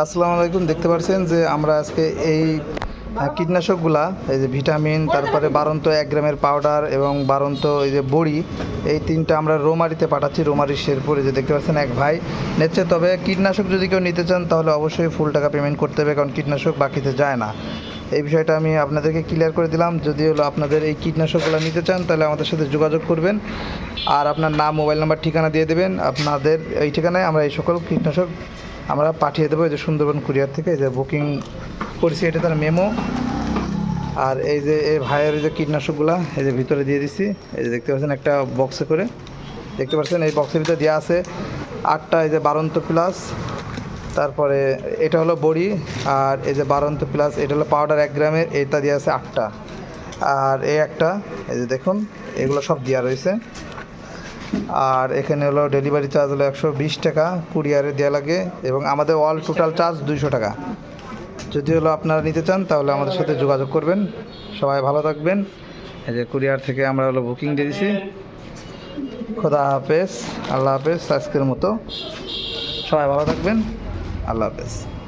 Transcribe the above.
আসসালামু আলাইকুম, দেখতে পাচ্ছেন যে আমরা আজকে এই কীটনাশকগুলা, এই যে ভিটামিন, তারপরে বারন্ত এক গ্রামের পাউডার এবং বারন্ত এই যে বড়ি, এই তিনটা আমরা রোমারিতে পাঠাচ্ছি, রোমারি শেরপুরে, যে দেখতে পাচ্ছেন এক ভাই নিচ্ছে। তবে কীটনাশক যদি কেউ নিতে চান, তাহলে অবশ্যই ফুল টাকা পেমেন্ট করতে হবে, কারণ কীটনাশক বাকিতে যায় না। এই বিষয়টা আমি আপনাদেরকে ক্লিয়ার করে দিলাম। যদি হলো আপনাদের এই কীটনাশকগুলো নিতে চান, তাহলে আমাদের সাথে যোগাযোগ করবেন। আর আপনার নাম, মোবাইল নাম্বার, ঠিকানা দিয়ে দেবেন। আপনাদের এই ঠিকানায় আমরা এই সকল কীটনাশক আমরা পাঠিয়ে দেবো এই যে সুন্দরবন কুরিয়ার থেকে, এই যে বুকিং করেছি, এটা তার মেমো। আর এই যে এই ভাইয়ের যে কীটনাশকগুলো, এই যে ভিতরে দিয়ে দিছি, এই যে দেখতে পাচ্ছেন একটা বক্সে করে। দেখতে পাচ্ছেন, এই বক্সের ভিতরে দেওয়া আছে আটটা, এই যে বারন্ত প্লাস তারপরে এটা হলো বড়ি, আর এই যে বারন্ত প্লাস এটা হলো পাউডার এক গ্রামের, এটা দেওয়া আছে আটটা। আর এই একটা, এই যে দেখুন, এগুলো সব দেওয়া রয়েছে। আর এখানে হলো ডেলিভারি চার্জ হলো একশো বিশ টাকা কুরিয়ারে দেওয়া লাগে এবং আমাদের অল টোটাল চার্জ দুইশো টাকা। যদি হলো আপনারা নিতে চান, তাহলে আমাদের সাথে যোগাযোগ করবেন। সবাই ভালো থাকবেন। এই যে কুরিয়ার থেকে আমরা হলো বুকিং দিয়ে দিছি। খোদা হাফেজ, আল্লাহ হাফেজ, আজকের মতো। সবাই ভালো থাকবেন। আল্লাহ হাফেজ।